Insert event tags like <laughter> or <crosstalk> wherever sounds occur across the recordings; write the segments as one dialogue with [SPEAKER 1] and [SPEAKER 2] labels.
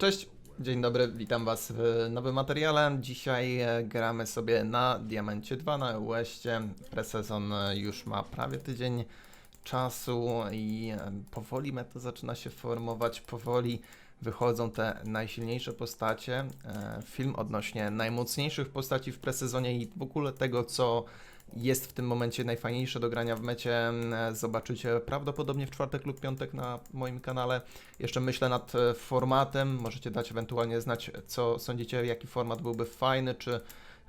[SPEAKER 1] Cześć, dzień dobry, witam Was w nowym materiale. Dzisiaj e, gramy sobie na Diamencie 2 na Westie. Presezon e, już ma prawie tydzień czasu i e, powoli meta zaczyna się formować, powoli wychodzą te najsilniejsze postacie. Film odnośnie najmocniejszych postaci w presezonie i w ogóle tego, co jest w tym momencie najfajniejsze do grania w mecie, zobaczycie prawdopodobnie w czwartek lub piątek na moim kanale. Jeszcze myślę nad e, formatem. Możecie dać ewentualnie znać, co sądzicie, jaki format byłby fajny, czy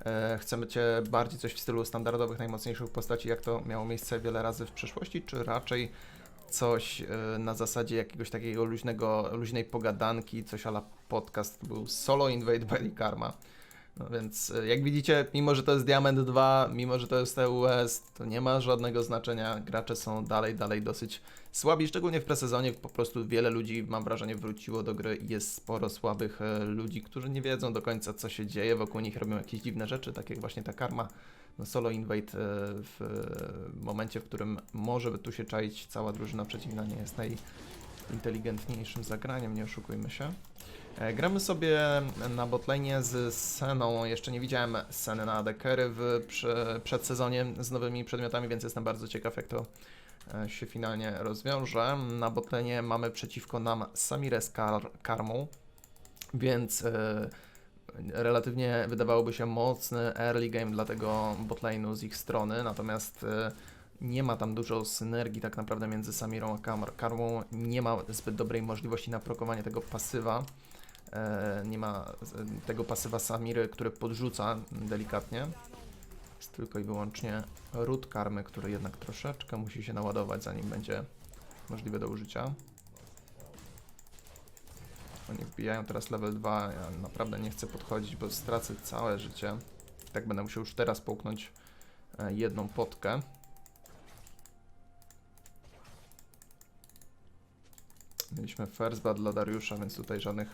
[SPEAKER 1] e, chcecie bardziej coś w stylu standardowych, najmocniejszych postaci, jak to miało miejsce wiele razy w przeszłości, czy raczej coś e, na zasadzie jakiegoś takiego luźnego, luźnej pogadanki, coś ala podcast był Solo Invade by Karma. No więc e, jak widzicie, mimo że to jest Diamond 2, mimo że to jest EUS, to nie ma żadnego znaczenia. Gracze są dalej, dalej dosyć słabi, szczególnie w presezonie. Po prostu wiele ludzi, mam wrażenie, wróciło do gry i jest sporo słabych e, ludzi, którzy nie wiedzą do końca, co się dzieje wokół nich, robią jakieś dziwne rzeczy, tak jak właśnie ta karma. No solo invade e, w e, momencie, w którym może tu się czaić cała drużyna przeciwna, nie jest najinteligentniejszym zagraniem, nie oszukujmy się. E, Gramy sobie na botlane z Seną. Jeszcze nie widziałem Seny na AD-carry w prze, przedsezonie z nowymi przedmiotami, więc jestem bardzo ciekaw, jak to e, się finalnie rozwiąże. Na botlane mamy przeciwko nam Samirę z kar karmą, więc e, relatywnie wydawałoby się mocny early game dla tego botlane'u z ich strony, natomiast nie ma tam dużo synergii tak naprawdę między Samirą a Karmą. Nie ma zbyt dobrej możliwości na prokowanie tego pasywa. E, nie ma e, tego pasywa Samiry, który podrzuca delikatnie. Jest tylko i wyłącznie ród karmy, który jednak troszeczkę musi się naładować, zanim będzie możliwe do użycia. Oni wbijają teraz level 2. Ja naprawdę nie chcę podchodzić, bo stracę całe życie. I tak będę musiał już teraz połknąć e, jedną potkę. Mieliśmy first blood dla Dariusza, więc tutaj żadnych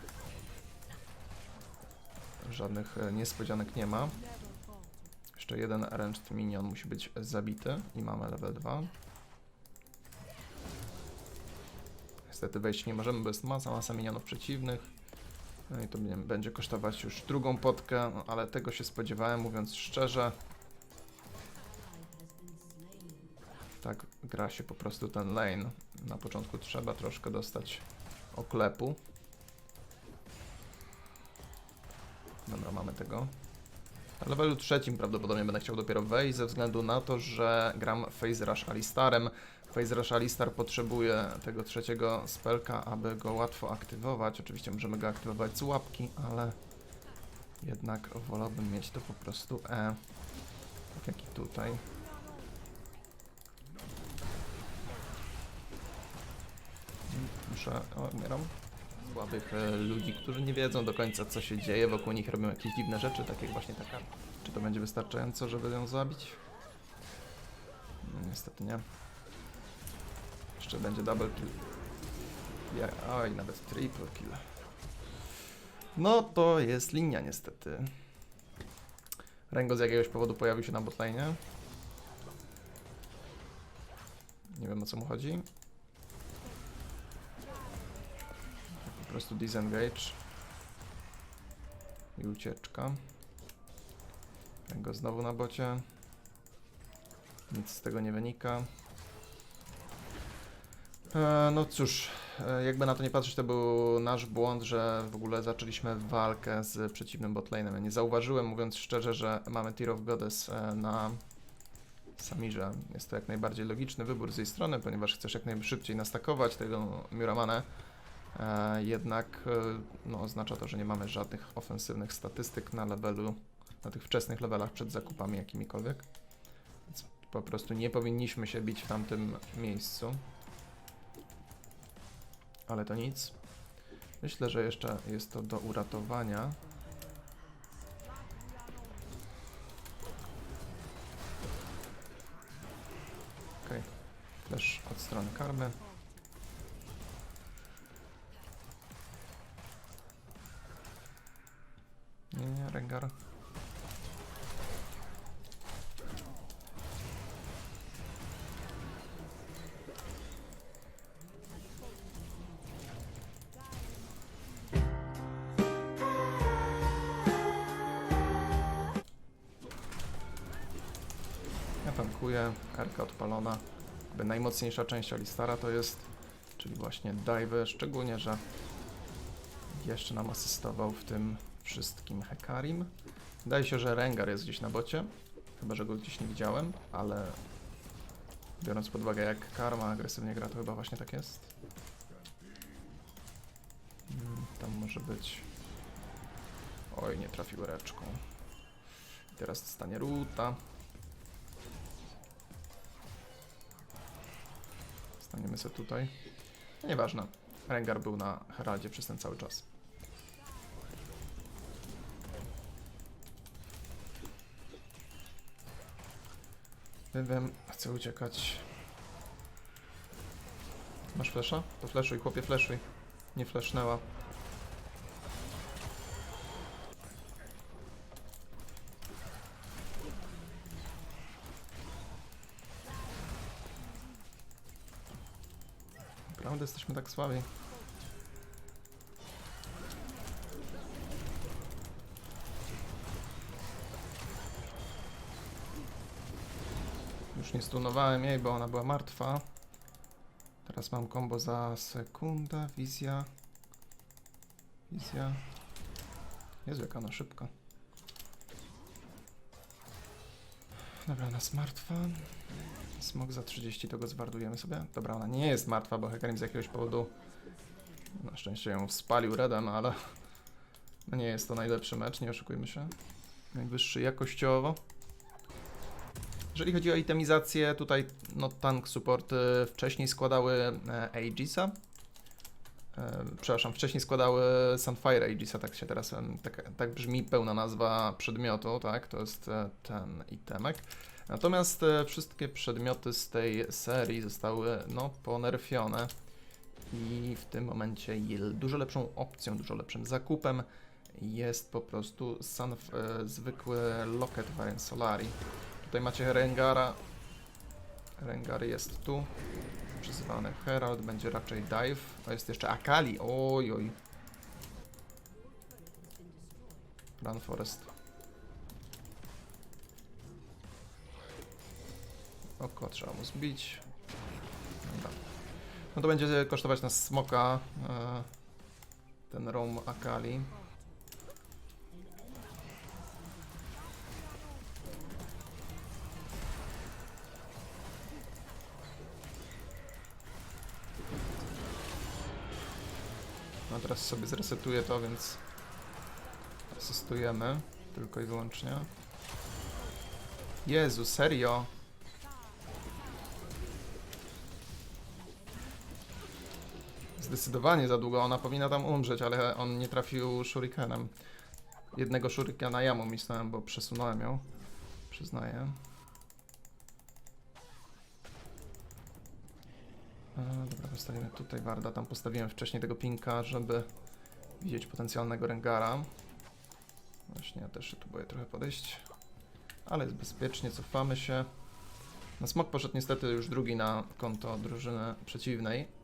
[SPEAKER 1] żadnych e, niespodzianek nie ma. Jeszcze jeden ranged minion musi być zabity i mamy level 2. Niestety wejść nie możemy, bo jest masa, masa minionów przeciwnych. No i to będzie kosztować już drugą potkę, no, ale tego się spodziewałem, mówiąc szczerze. Tak gra się po prostu ten lane. Na początku trzeba troszkę dostać oklepu. Dobra, mamy tego. Na levelu trzecim prawdopodobnie będę chciał dopiero wejść, ze względu na to, że gram Phase Rush Alistarem. Phase Rush Alistar potrzebuje tego trzeciego spelka, aby go łatwo aktywować. Oczywiście możemy go aktywować z łapki, ale jednak wolałbym mieć to po prostu E. Tak jak i tutaj. Muszę... O, umieram słabych e, ludzi, którzy nie wiedzą do końca, co się dzieje, wokół nich robią jakieś dziwne rzeczy, tak jak właśnie taka. Czy to będzie wystarczająco, żeby ją zabić? No, niestety nie. Jeszcze będzie double kill. Ja, oj, nawet triple kill. No to jest linia niestety. Rengo z jakiegoś powodu pojawił się na botlane. Nie wiem o co mu chodzi. Po prostu disengage. I ucieczka. Rengo znowu na bocie. Nic z tego nie wynika. E, no cóż, e, jakby na to nie patrzeć, to był nasz błąd, że w ogóle zaczęliśmy walkę z przeciwnym botlane'em. Ja nie zauważyłem, mówiąc szczerze, że mamy Tear of Goddess e, na Samirze. Jest to jak najbardziej logiczny wybór z jej strony, ponieważ chcesz jak najszybciej nastakować tego Muramanę. E, jednak e, no, oznacza to, że nie mamy żadnych ofensywnych statystyk na levelu, na tych wczesnych levelach przed zakupami jakimikolwiek. Więc po prostu nie powinniśmy się bić w tamtym miejscu. Ale to nic. Myślę, że jeszcze jest to do uratowania. Okej. Też od strony karmy. Odpalona. Jakby najmocniejsza część Alistara to jest, czyli właśnie dive, szczególnie, że jeszcze nam asystował w tym wszystkim Hekarim. Wydaje się, że Rengar jest gdzieś na bocie, chyba że go gdzieś nie widziałem, ale biorąc pod uwagę jak Karma agresywnie gra, to chyba właśnie tak jest. Mm, Tam może być... Oj, nie trafił reczką. Teraz dostanie ruta. Staniemy sobie tutaj. Nieważne. Rengar był na Heraldzie przez ten cały czas. Wiem, chcę uciekać. Masz flesza? To fleszuj, chłopie, fleszuj. Nie flesznęła. Jesteśmy tak słabi. Już nie stunowałem jej, bo ona była martwa. Teraz mam combo za sekundę. Wizja. Wizja. Jezu, jaka ona szybka. Dobra, ona jest martwa. Smok za 30 to go zwardujemy sobie. Dobra, ona nie jest martwa, bo Hekarim z jakiegoś powodu na szczęście ją spalił redem, ale no nie jest to najlepszy mecz, nie oszukujmy się. Najwyższy jakościowo. Jeżeli chodzi o itemizację, tutaj no, tank supporty wcześniej składały e, Aegisa. E, przepraszam, wcześniej składały Sunfire Aegisa, tak się teraz, tak, tak brzmi pełna nazwa przedmiotu, tak, to jest e, ten itemek. Natomiast e, wszystkie przedmioty z tej serii zostały no, ponerfione i w tym momencie dużo lepszą opcją, dużo lepszym zakupem jest po prostu Sunf e, zwykły Locket Variant Solari. Tutaj macie Rengara. Rengar jest tu. Przyzywany Herald, będzie raczej Dive. A jest jeszcze Akali. Oj, oj. Run Forest. Oko trzeba mu zbić. Dobra. No to będzie kosztować nas smoka. E, ten Roam Akali. No teraz sobie zresetuję to, więc asystujemy tylko i wyłącznie. Jezu, serio? Zdecydowanie za długo, ona powinna tam umrzeć, ale on nie trafił shurikenem. Jednego shurikena ja mu misnąłem, bo przesunąłem ją. Przyznaję. E, dobra, postawimy tutaj Warda. Tam postawiłem wcześniej tego pinka, żeby widzieć potencjalnego Rengara. Właśnie, ja też tu boję trochę podejść. Ale jest bezpiecznie, cofamy się. No Smok poszedł niestety już drugi na konto drużyny przeciwnej.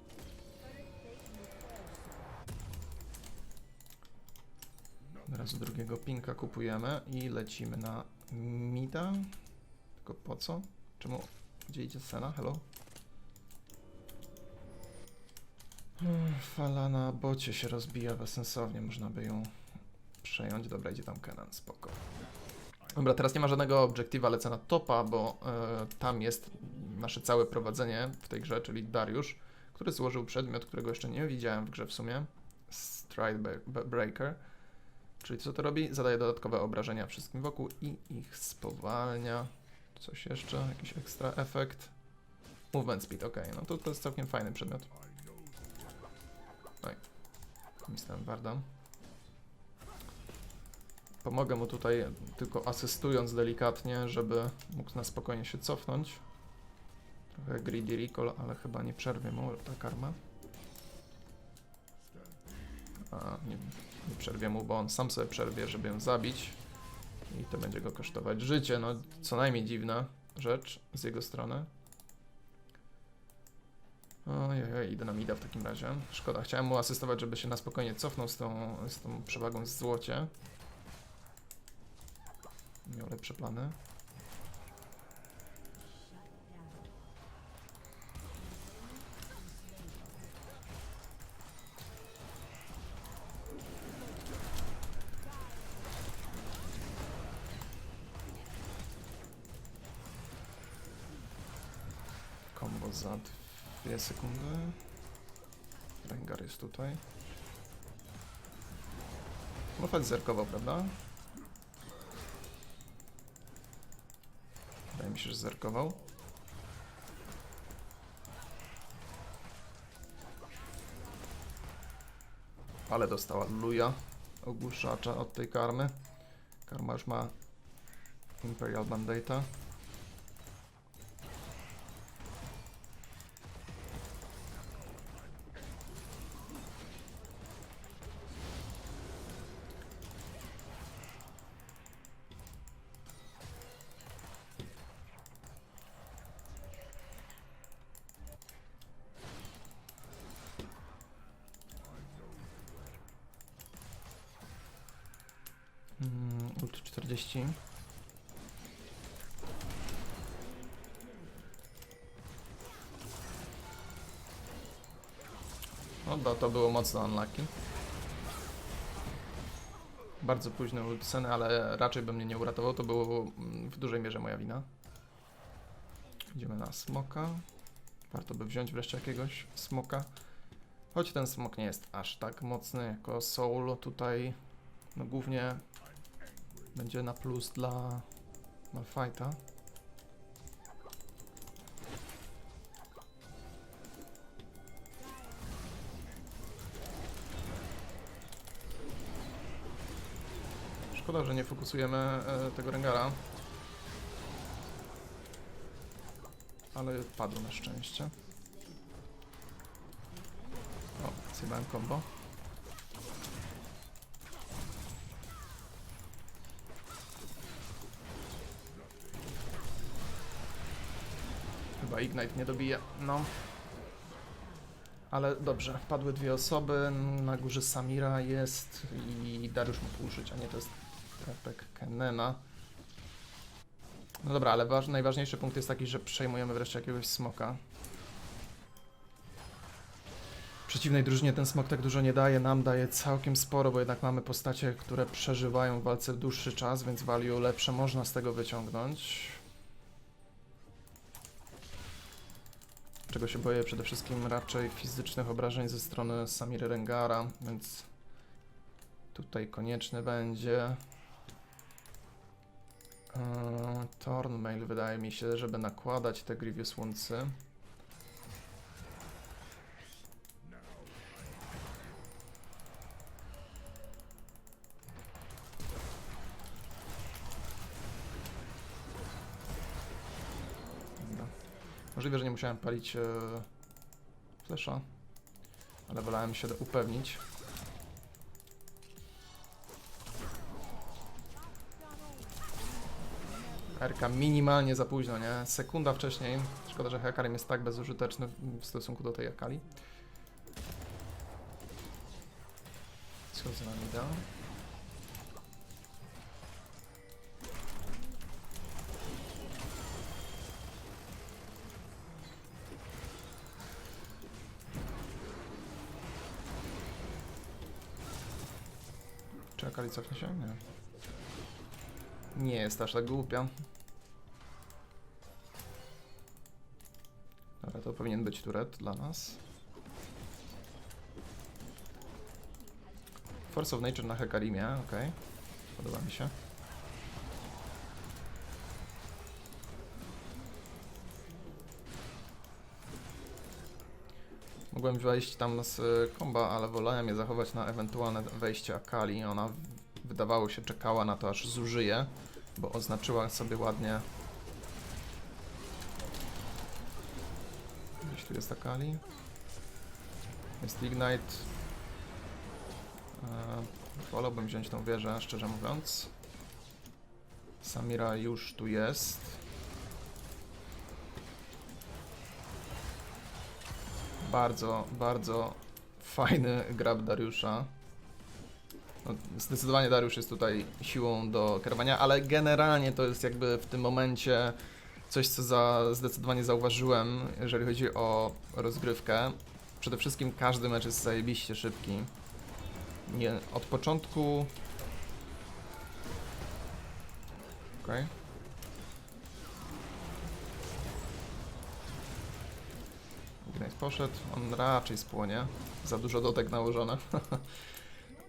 [SPEAKER 1] Od razu drugiego pinka kupujemy i lecimy na mida. Tylko po co? Czemu? Gdzie idzie Sena? Hello? Fala na bocie się rozbija bezsensownie, można by ją przejąć. Dobra, idzie tam Kenan, spoko. Dobra, teraz nie ma żadnego obiektywa, lecę na topa, bo e, tam jest nasze całe prowadzenie w tej grze, czyli Dariusz, który złożył przedmiot, którego jeszcze nie widziałem w grze w sumie. Stride Bre- Bre- Breaker. Czyli co to robi? Zadaje dodatkowe obrażenia wszystkim wokół i ich spowalnia. Coś jeszcze? Jakiś ekstra efekt? Movement speed, ok. No to, to jest całkiem fajny przedmiot. Oj. Mistem Warda. Pomogę mu tutaj tylko asystując delikatnie, żeby mógł na spokojnie się cofnąć. Trochę greedy recall, ale chyba nie przerwie mu ta karma. A, nie, nie przerwie mu, bo on sam sobie przerwie, żeby ją zabić. I to będzie go kosztować życie. No, co najmniej dziwna rzecz z jego strony. Ojej, idę na mida w takim razie. Szkoda, chciałem mu asystować, żeby się na spokojnie cofnął z tą, z tą przewagą w złocie. Miał lepsze plany. Albo za dwie sekundy. Rengar jest tutaj. Mofet zerkował, prawda? Wydaje mi się, że zerkował. Ale dostała luja ogłuszacza od tej karmy. Karma już ma Imperial Bandata. 40. No to, to było mocno unlucky. Bardzo późny ult Seny, ale raczej by mnie nie uratował, to było w dużej mierze moja wina. Idziemy na smoka. Warto by wziąć wreszcie jakiegoś smoka. Choć ten smok nie jest aż tak mocny jako soul tutaj. No głównie będzie na plus dla Malfighta. Szkoda, że nie fokusujemy e, tego Rengara. Ale padł na szczęście. O, zjebałem combo. Chyba Ignite nie dobije, no. Ale dobrze, padły dwie osoby, na górze Samira jest i Dariusz mógł użyć, a nie to jest Trepek Kenena. No dobra, ale waż, najważniejszy punkt jest taki, że przejmujemy wreszcie jakiegoś smoka. Przeciwnej drużynie ten smok tak dużo nie daje, nam daje całkiem sporo, bo jednak mamy postacie, które przeżywają w walce dłuższy czas, więc value lepsze można z tego wyciągnąć. Czego się boję przede wszystkim raczej fizycznych obrażeń ze strony Samiry Rengara, więc tutaj konieczny będzie. Eee, Thornmail wydaje mi się, żeby nakładać te Grievous Woundsy. Możliwe, że nie musiałem palić e, flesza, ale wolałem się upewnić. Erka minimalnie za późno, nie? Sekunda wcześniej. Szkoda, że Hekarim jest tak bezużyteczny w- stosunku do tej Akali. Schodzę na mida. Czy Akali cofnie się? Nie. Nie jest aż tak głupia. Dobra, to powinien być turet dla nas. Force of Nature na Hekarimie, okej. Podoba mi się. Mogłem wejść tam z y, komba, ale wolałem je zachować na ewentualne wejście Akali. Ona wydawało się czekała na to, aż zużyje, bo oznaczyła sobie ładnie. Gdzieś tu jest Akali. Jest Ignite. Eee, wolałbym wziąć tą wieżę, szczerze mówiąc. Samira już tu jest. Bardzo, bardzo fajny grab Dariusza. No, zdecydowanie Dariusz jest tutaj siłą do kierowania, ale generalnie to jest jakby w tym momencie coś, co za, zdecydowanie zauważyłem, jeżeli chodzi o rozgrywkę. Przede wszystkim każdy mecz jest zajebiście szybki. Nie, od początku... Okej. Ignite poszedł, on raczej spłonie. Za dużo dotek nałożone. <laughs>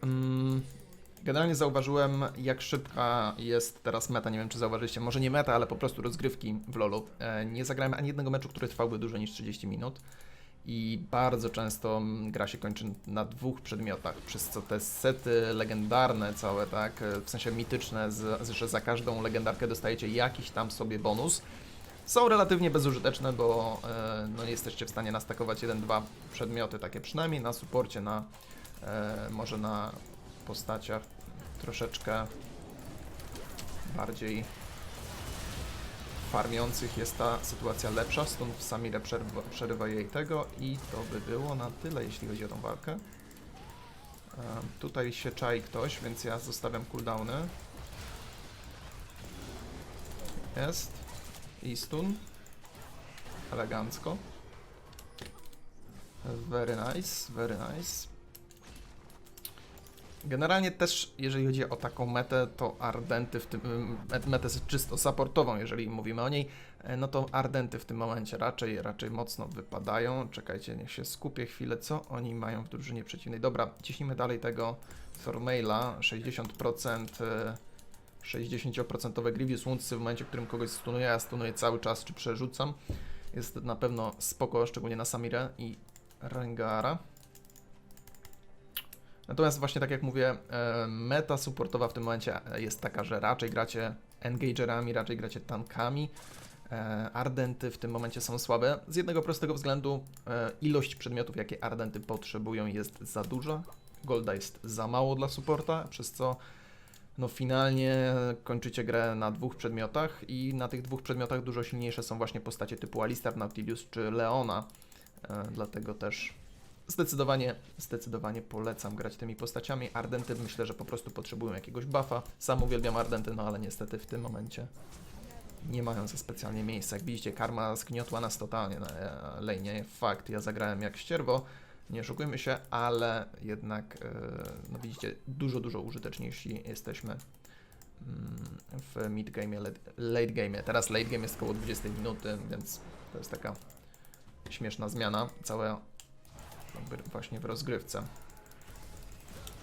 [SPEAKER 1] Mm, Generalnie zauważyłem, jak szybka jest teraz meta. Nie wiem, czy zauważyliście. Może nie meta, ale po prostu rozgrywki w LoLu. E, Nie zagrałem ani jednego meczu, który trwałby dłużej niż 30 minut. I bardzo często mm, gra się kończy na dwóch przedmiotach, przez co te sety legendarne całe, tak, e, w sensie mityczne, z, że za każdą legendarkę dostajecie jakiś tam sobie bonus, są relatywnie bezużyteczne, bo e, no, nie jesteście w stanie nastakować jeden, dwa przedmioty, takie przynajmniej na suporcie, na e, może na postaciach troszeczkę bardziej farmiących jest ta sytuacja lepsza, stąd Samire przerywa, przerywa jej tego i to by było na tyle, jeśli chodzi o tą walkę. E, tutaj się czai ktoś, więc ja zostawiam cooldowny. Jest. I stun. Elegancko. Very nice, very nice. Generalnie też, jeżeli chodzi o taką metę, to Ardenty w tym, met- metę czysto supportową, jeżeli mówimy o niej, e, no to Ardenty w tym momencie raczej, raczej mocno wypadają. Czekajcie, niech się skupię chwilę, co oni mają w drużynie przeciwnej. Dobra, ciśnijmy dalej tego Thormaila, 60%, e, 60% Grievous Woundsy w momencie, w którym kogoś stunuję, ja stunuję cały czas, czy przerzucam. Jest na pewno spoko, szczególnie na Samirę i Rengara. Natomiast właśnie tak jak mówię, e, meta supportowa w tym momencie e, jest taka, że raczej gracie engagerami, raczej gracie tankami. E, Ardenty w tym momencie są słabe. Z jednego prostego względu ilość przedmiotów, jakie Ardenty potrzebują jest za duża. Golda jest za mało dla supporta, przez co no finalnie kończycie grę na dwóch przedmiotach i na tych dwóch przedmiotach dużo silniejsze są właśnie postacie typu Alistar, Nautilus czy Leona. E, dlatego też Zdecydowanie, zdecydowanie polecam grać tymi postaciami. Ardenty myślę, że po prostu potrzebują jakiegoś buffa. Sam uwielbiam Ardenty, no ale niestety w tym momencie nie mają za specjalnie miejsca. Jak widzicie, karma zgniotła nas totalnie na e, lane'ie. Fakt, ja zagrałem jak ścierwo, nie oszukujmy się, ale jednak, e, no widzicie, dużo, dużo użyteczniejsi jesteśmy mm, w mid game, late game. Teraz late game jest około 20 minuty, więc to jest taka śmieszna zmiana. Jakby właśnie w rozgrywce.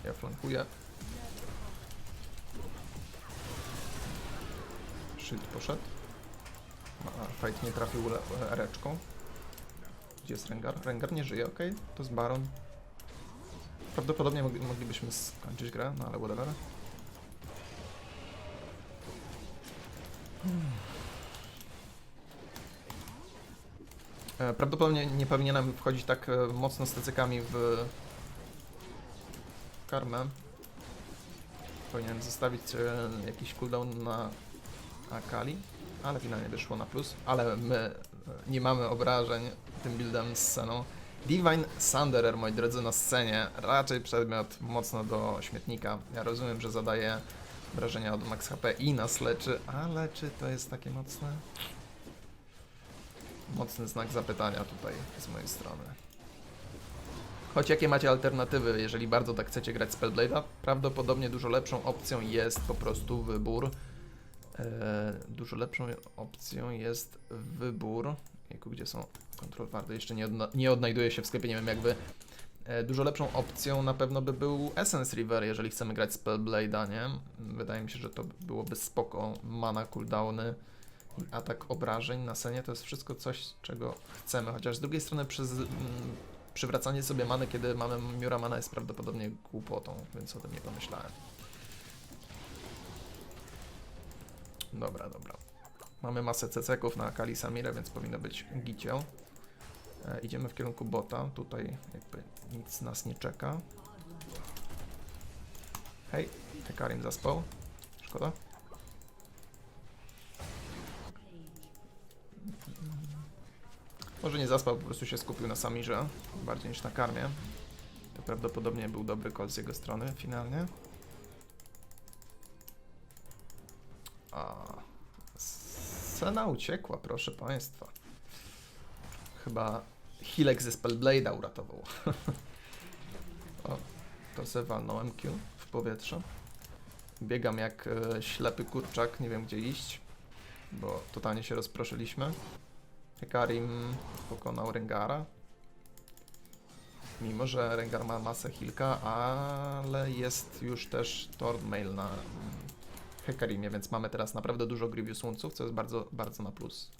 [SPEAKER 1] Ja flankuję. Shield poszedł. A fight nie trafił ereczką. Gdzie jest Rengar? Rengar nie żyje, ok. To jest Baron. Prawdopodobnie mogli, moglibyśmy skończyć grę, no ale whatever. E, Prawdopodobnie nie powinienem wchodzić tak e, mocno z tecykami w karmę. Powinienem zostawić e, jakiś cooldown na Akali, ale finalnie wyszło na plus. Ale my nie mamy obrażeń tym buildem z sceną. Divine Sunderer, moi drodzy, na scenie. Raczej przedmiot mocno do śmietnika. Ja rozumiem, że zadaje wrażenia od max HP i nas leczy, ale czy to jest takie mocne? Mocny znak zapytania tutaj z mojej strony. Choć jakie macie alternatywy, jeżeli bardzo tak chcecie grać Spellblade'a? Prawdopodobnie dużo lepszą opcją jest po prostu wybór. E, dużo lepszą opcją jest wybór. Jaku, gdzie są control wardy? Jeszcze nie, odna nie odnajduję się w sklepie, nie wiem jak wy. E, dużo lepszą opcją na pewno by był Essence River, jeżeli chcemy grać Spellblade'a, nie? Wydaje mi się, że to byłoby spoko. Mana cooldowny i atak obrażeń na senie to jest wszystko coś, czego chcemy, chociaż z drugiej strony przez mm, przywracanie sobie many, kiedy mamy miura mana jest prawdopodobnie głupotą, więc o tym nie pomyślałem. Dobra, dobra. Mamy masę ceceków na Akali Samirę, więc powinno być gicio. E, idziemy w kierunku bota, tutaj jakby nic nas nie czeka. Hej, Hekarim zaspał. Szkoda. Może nie zaspał, po prostu się skupił na Samirze, bardziej niż na karmie. To prawdopodobnie był dobry call z jego strony finalnie. A scena uciekła, proszę państwa. Chyba Hilek ze Spellblade'a uratował. <laughs> o, to se walnąłem Q w powietrze. Biegam jak e, ślepy kurczak, nie wiem gdzie iść, bo totalnie się rozproszyliśmy. Hekarim pokonał Rengara. Mimo, że Rengar ma masę Hilka, ale jest już też Thornmail na Hekarimie, więc mamy teraz naprawdę dużo Grievous Woundsów, co jest bardzo, bardzo na plus.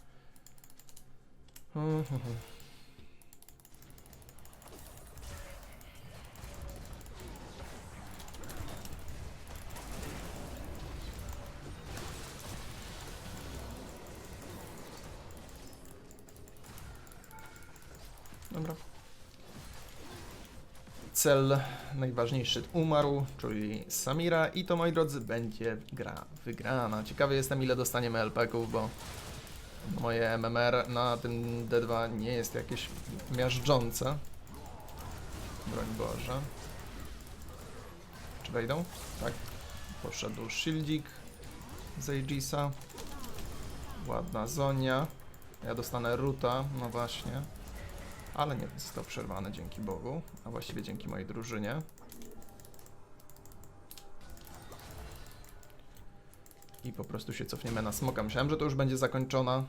[SPEAKER 1] Dobra. Cel najważniejszy umarł, czyli Samira i to moi drodzy będzie gra wygrana. Ciekawy jestem ile dostaniemy LP-ków, bo moje MMR na tym D2 nie jest jakieś miażdżące. Broń Boże. Czy wejdą? Tak. Poszedł shieldzik z Aegisa. Ładna Zonia. Ja dostanę Ruta, no właśnie. Ale nie został przerwany, dzięki Bogu, a właściwie dzięki mojej drużynie. I po prostu się cofniemy na smoka. Myślałem, że to już będzie zakończona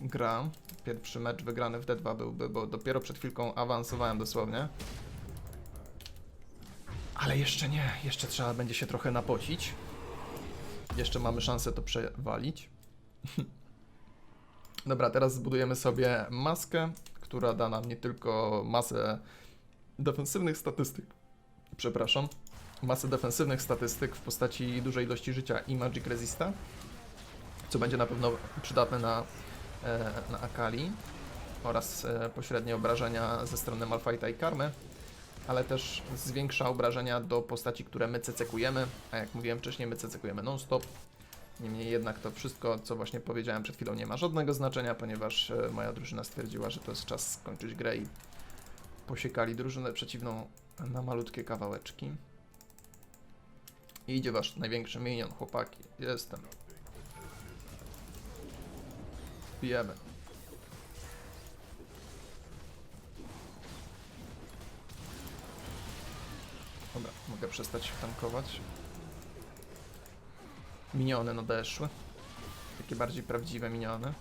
[SPEAKER 1] gra. Pierwszy mecz wygrany w D2 byłby, bo dopiero przed chwilką awansowałem dosłownie. Ale jeszcze nie, jeszcze trzeba będzie się trochę napocić. Jeszcze mamy szansę to przewalić. <laughs> Dobra, teraz zbudujemy sobie maskę, która da nam nie tylko masę defensywnych statystyk, przepraszam, masę defensywnych statystyk w postaci dużej ilości życia i Magic Resista, co będzie na pewno przydatne na, e, na Akali oraz e, pośrednie obrażenia ze strony Malfighta i Karmy, ale też zwiększa obrażenia do postaci, które my cecekujemy, a jak mówiłem wcześniej, my cecekujemy non-stop, Niemniej jednak to wszystko, co właśnie powiedziałem przed chwilą, nie ma żadnego znaczenia, ponieważ e, moja drużyna stwierdziła, że to jest czas skończyć grę i posiekali drużynę przeciwną na malutkie kawałeczki. I idzie wasz największy minion, chłopaki. Jestem. Bijemy. Dobra, mogę przestać tankować. Miniony nadeszły. Takie bardziej prawdziwe miniony.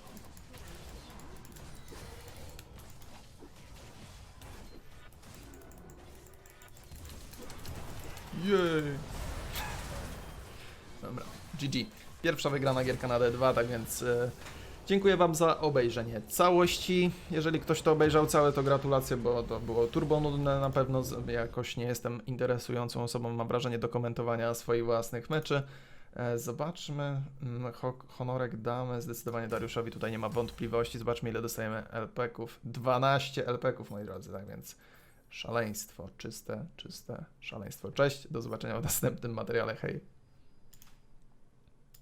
[SPEAKER 1] Jej. Dobra, GG. Pierwsza wygrana gierka na D2, tak więc e, dziękuję Wam za obejrzenie całości. Jeżeli ktoś to obejrzał całe, to gratulacje, bo to było turbo nudne na pewno. Jakoś nie jestem interesującą osobą, mam wrażenie, do komentowania swoich własnych meczy. E, Zobaczmy. Mm, Ho- Honorek damy. Zdecydowanie Dariuszowi tutaj nie ma wątpliwości. Zobaczmy, ile dostajemy LP-ków. 12 LP-ków, moi drodzy, tak więc szaleństwo. Czyste, czyste szaleństwo. Cześć, do zobaczenia w następnym materiale. Hej.